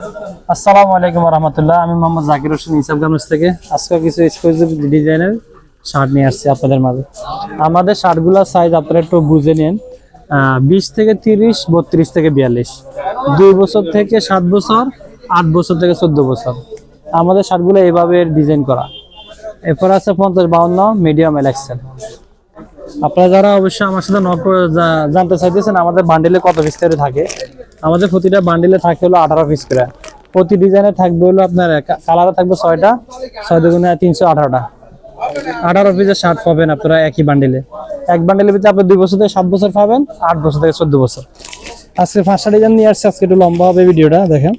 আসসালামু আলাইকুম রহমতুল্লাহ আমি মোহাম্মদ জাকির হোসেন ইসাব থেকে। আজকে কিছু এক্সক্লুসিভ ডিজাইনের শার্ট নিয়ে আসছি আপনাদের মাঝে। আমাদের শার্টগুলোর সাইজ আপনারা একটু বুঝে নিন। বিশ থেকে তিরিশ, বত্রিশ থেকে বিয়াল্লিশ। দুই বছর থেকে সাত বছর, আট বছর থেকে চোদ্দ বছর। আমাদের শার্টগুলো এইভাবে ডিজাইন করা। এরপর আছে পঞ্চাশ, বাউন্ন মিডিয়াম এলেক্সেল আপনারা যারা অবশ্যই আমার সাথে নক জানতে চাইতেছেন, আমাদের বান্ডিলে কত করে থাকে আমাদের প্রতিটা বান্ডিলে থাকে হলো আঠারো পিস করে। প্রতি ডিজাইনে থাকবে হলো আপনার কালারে থাকবে ছয়টা, ছয় দুগুণে তিনশো আঠারোটা। আঠারো পিসের শার্ট পাবেন আপনারা একই বান্ডিলে এক বান্ডিলের ভিতরে আপনি দুই বছর থেকে সাত বছর পাবেন, আট বছর থেকে চোদ্দ বছর। আজকে পাঁচটা ডিজাইন নিয়ে আসছে, আজকে একটু লম্বা হবে ভিডিওটা, দেখেন।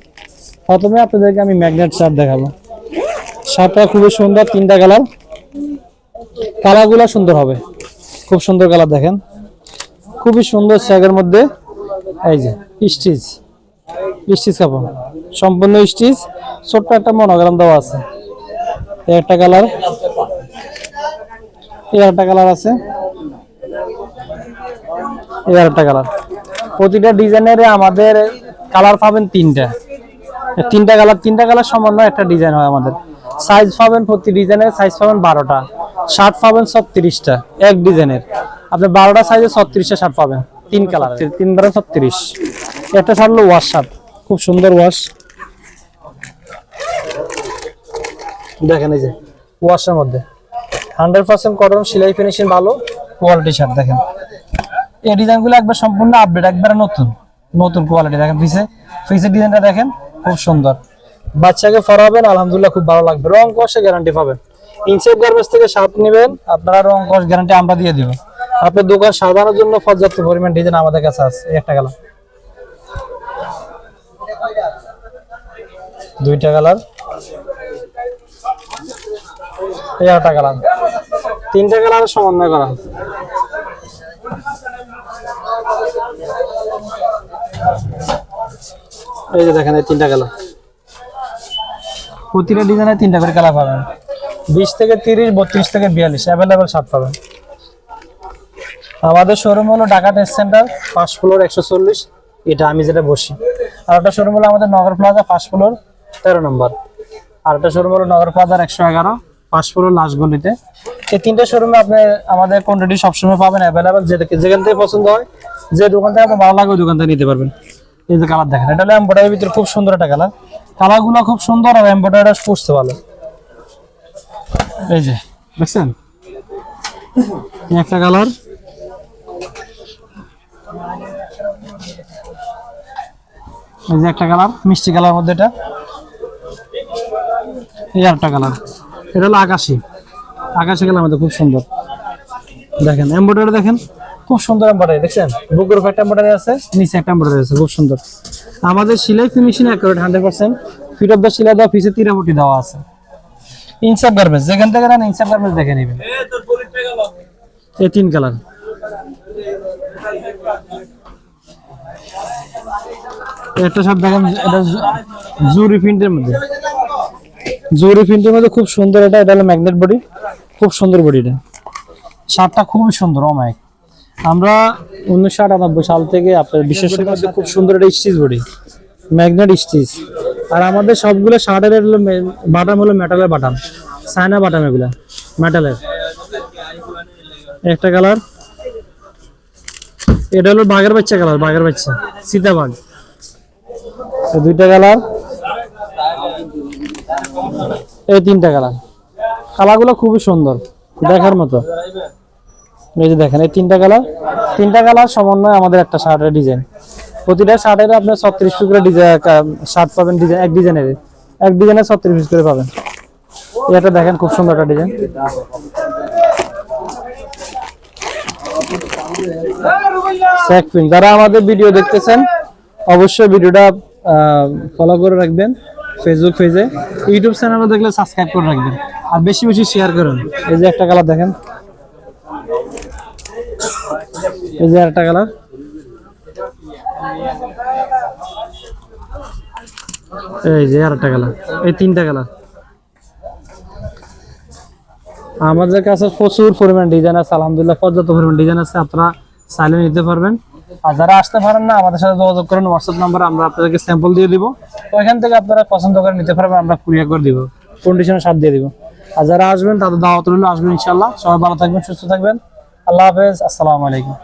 প্রথমে আপনাদেরকে আমি ম্যাগনেট শার্ট দেখাবো। শার্টটা খুবই সুন্দর, তিনটা কালার কালারগুলো সুন্দর হবে। খুব সুন্দর কালার দেখেন। খুবই সুন্দর স্যাগের মধ্যে। এই যে। স্টিচ। স্টিচ কাপড়। সম্পূর্ণ স্টিচ। ছোট্ট একটা মনোগ্রাম দেওয়া আছে। একটা কালার। একটা কালার আছে। একটা কালার। প্রতিটা ডিজাইনের আমাদের কালার পাবেন তিনটা। তিনটা কালার তিনটা কালার সমন্বয় একটা ডিজাইন হয় আমাদের। সাইজ পাবেন প্রতি ডিজাইনের সাইজ পাবেন বারোটা। শার্ট পাবেন ছত্রিশটা, এক ডিজাইনের। আপনি বারোটা সাইজে ছত্রিশটা শার্ট পাবেন। তিন কালার তিন বারো ছত্রিশ। একটা হলো ওয়াশ শার্ট খুব সুন্দর ওয়াশ দেখেন এই যে ওয়াশের মধ্যে। হান্ড্রেড পার্সেন্ট কটন সেলাই ফিনিশিং ভালো কোয়ালিটি শার্ট দেখেন। এই ডিজাইনগুলো একবার সম্পূর্ণ আপডেট একবার নতুন নতুন কোয়ালিটি দেখেন ফিসে ফিসের ডিজাইনটা দেখেন খুব সুন্দর। বাচ্চাকে ফরাবেন আলহামদুলিল্লাহ খুব ভালো লাগবে। রং কষে গ্যারান্টি পাবেন। ইনসেপ গার্মেন্টস থেকে শার্ট নেবেন আপনারা রং কষ গ্যারান্টি আমরা দিয়ে দিব। আপনার দোকান সাজানোর জন্য পর্যাপ্ত পরিমাণ ডিজাইন আমাদের কাছে আছে একটা কালার দুইটা কালার। এগারোটা কালার। তিনটা কালার সমন্বয় করা এই যে দেখেন, এই তিনটা কালার। প্রতিটা ডিজাইনে তিনটা করে কালার পাবেন। বিশ থেকে তিরিশ, বত্রিশ থেকে বিয়াল্লিশ অ্যাভেলেবেল শার্ট পাবেন। আমাদের শোরুম হলো Dhaka test centre first floor একশো চল্লিশ। এটা আমি যেটা বসি। আর একটা শোরুম হলো আমাদের নগর প্লাজা ফার্স্ট ফ্লোর তেরো নম্বর। আর একটা শোরুম হলো নগর একশো এগারো ফার্স্ট ফ্লোর লাস্ট গলিতে। এই তিনটে শোরুমে আপনি আমাদের কোয়ান্টিটি সবসময় পাবেন অ্যাভেলেবেল যেখান থেকে পছন্দ হয়, যে দোকান থেকে আপনার ভালো লাগে, ওই দোকান থেকে নিতে পারবেন। এই যে কালার দেখেন, এটা হলো এম্বয়ডারির ভিতরে খুব সুন্দর একটা কালার কালারগুলো খুব সুন্দর আর এম্বয়ডারিটা পড়তে ভালো। এই যে, দেখছেন? একটা কালার এই যে একটা কালার মিষ্টি কালার মধ্যে এটা। এই একটা কালার এটা হলো আকাশি। আকাশি কালার মধ্যে খুব সুন্দর। দেখেন এম্বয়ডারি দেখেন, খুব সুন্দর এম্বয়ডারি দেখছেন? বুকের উপর একটা এম্বয়ডারি আছে, নিচে একটা এম্বয়ডারি আছে, খুব সুন্দর। আমাদের সেলাই finishing accurate hundred percent fit of the সেলাই দেওয়া পিসে তিরাপটি দেওয়া আছে। ইনসাফ গার্মেন্টস যেখান থেকে নেন ইনসাফ গার্মেন্টস দেখে নেবেন। এই তিন কালার একটা সব দেখেন, এটা জুরি প্রিন্টের মধ্যে। জুরি প্রিন্টের মধ্যে খুব সুন্দর এটা এটা হলো ম্যাগনেট বডি খুব সুন্দর বডিটা শার্টটা খুবই সুন্দর অমায়িক আমরা উনিশশো আটানব্বই সাল থেকে আপনার বিশেষ মধ্যে খুব সুন্দর একটা স্টিচ বডি ম্যাগনেট স্টিচ আর আমাদের সবগুলো শার্টের হলো বাটাম হলো মেটালের বাটাম সাইনা বাটাম এগুলো মেটালের একটা কালার এটা হলো বাঘের বাচ্চা কালার বাঘের বাচ্চা সীতাবাঘ। এই দুইটা কালার এই তিনটা কালার। কালারগুলো খুবই সুন্দর, দেখার মতো। এই যে দেখেন, এই তিনটা কালার। তিনটা কালার সমন্বয় আমাদের একটা শার্টের ডিজাইন। প্রতিটা শার্টের আপনার ছত্রিশ পিস করে ডিজাইন শার্ট পাবেন ডিজাইন, এক ডিজাইনের। এক ডিজাইনের ছত্রিশ পিস করে পাবেন। এটা দেখেন খুব সুন্দর একটা ডিজাইন। যারা আমাদের ভিডিও দেখতেছেন, অবশ্যই ভিডিওটা ফলো করে রাখবেন। ফেসবুক পেজে ইউটিউব চ্যানেলও দেখলে সাবস্ক্রাইব করে রাখবেন। আর বেশি বেশি শেয়ার করুন। এই যে একটা কালার দেখেন। এই যে একটা কালার এই যে আর একটা কালার এই তিনটা কালার আমাদের কাছে প্রচুর পরিমাণ ডিজাইন আছে। আলহামদুলিল্লাহ পর্যাপ্ত পরিমাণ ডিজাইন আছে। আপনারা চাইলে নিতে পারবেন। আর যারা আসতে পারেন না, আমাদের সাথে যোগাযোগ করেন হোয়াটসঅ্যাপ নাম্বার আমরা আপনাদেরকে স্যাম্পল দিয়ে দিব। ওইখান থেকে আপনারা পছন্দ করে নিতে পারবেন, আমরা কুরিয়ার করে দিব। কন্ডিশনের সাথ দিয়ে দিব। আর যারা আসবেন, তাদের দাওয়াত রইল, আসবেন ইনশাল্লাহ সবাই ভালো থাকবেন, সুস্থ থাকবেন। আল্লাহ হাফেজ, আসসালামু আলাইকুম।